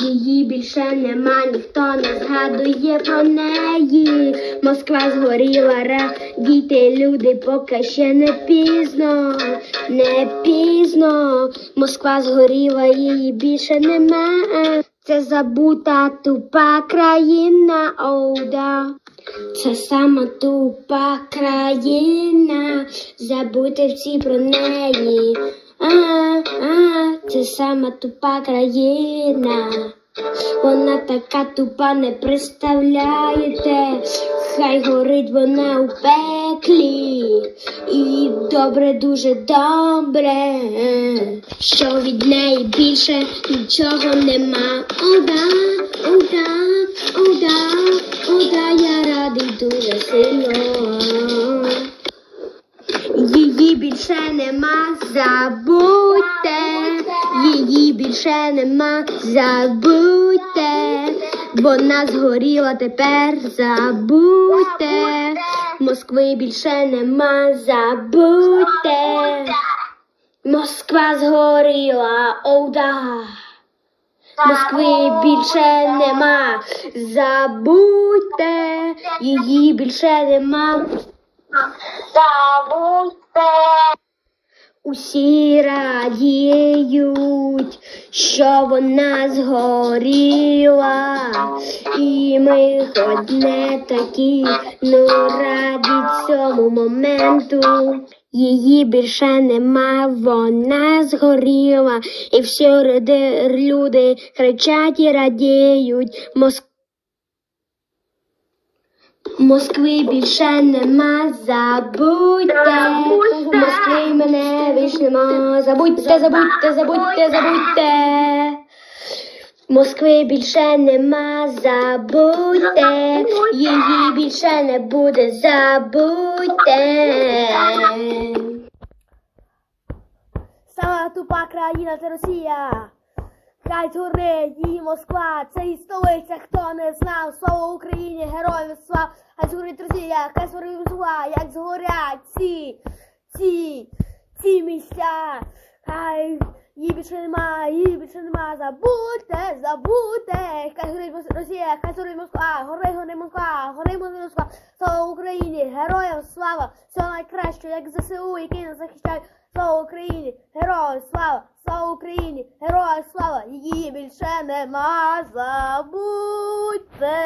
Її більше нема, ніхто не згадує про неї. Москва згоріла, радійте, люди, поки ще не пізно, не пізно. Москва згоріла, її більше нема. Це забута тупа країна, оуда. Це сама тупа країна, забути всі про неї. А, а, це сама тупа країна. Вона така тупа, не представляєте. Хай горить вона у пеклі. І добре, дуже добре, що від неї більше нічого нема. Ода, Більше нема, забудьте, її більше нема, забудьте, вона згоріла тепер, забудьте, Москви більше нема, забудьте, Москва згоріла, оуда. Москви більше нема, забудьте, її більше нема. Забудьте. Усі радіють, що вона згоріла, і ми хоч не такі, ну раді цьому моменту. Її більше нема, вона згоріла, і всі люди, кричать і радіють. Моск... Москви більше нема, забудьте. Москви мене більше нема. Забудьте, забудьте, забудьте, забудьте. Москви більше нема, забудьте. Її більше не буде, забудьте. Сама тупа країна це Росія. Хай згорить її Москва, це і столиця, хто не знав. Слава Україні, героям слава. Хай згорить Росія, хай згорить Москва, як згорять ці, ці, ці місця. Хай її більше нема, її більше нема. Забудьте, забудьте. Хай згорить Росія, хай згорить Москва, гори, гори Москва, гори гори Москва. Слава Україні, героям слава. Всього найкраще, як ЗСУ, які нас захищають. Слава Україні, героям слава, слава Україні, героям слава, її більше нема, забудьте.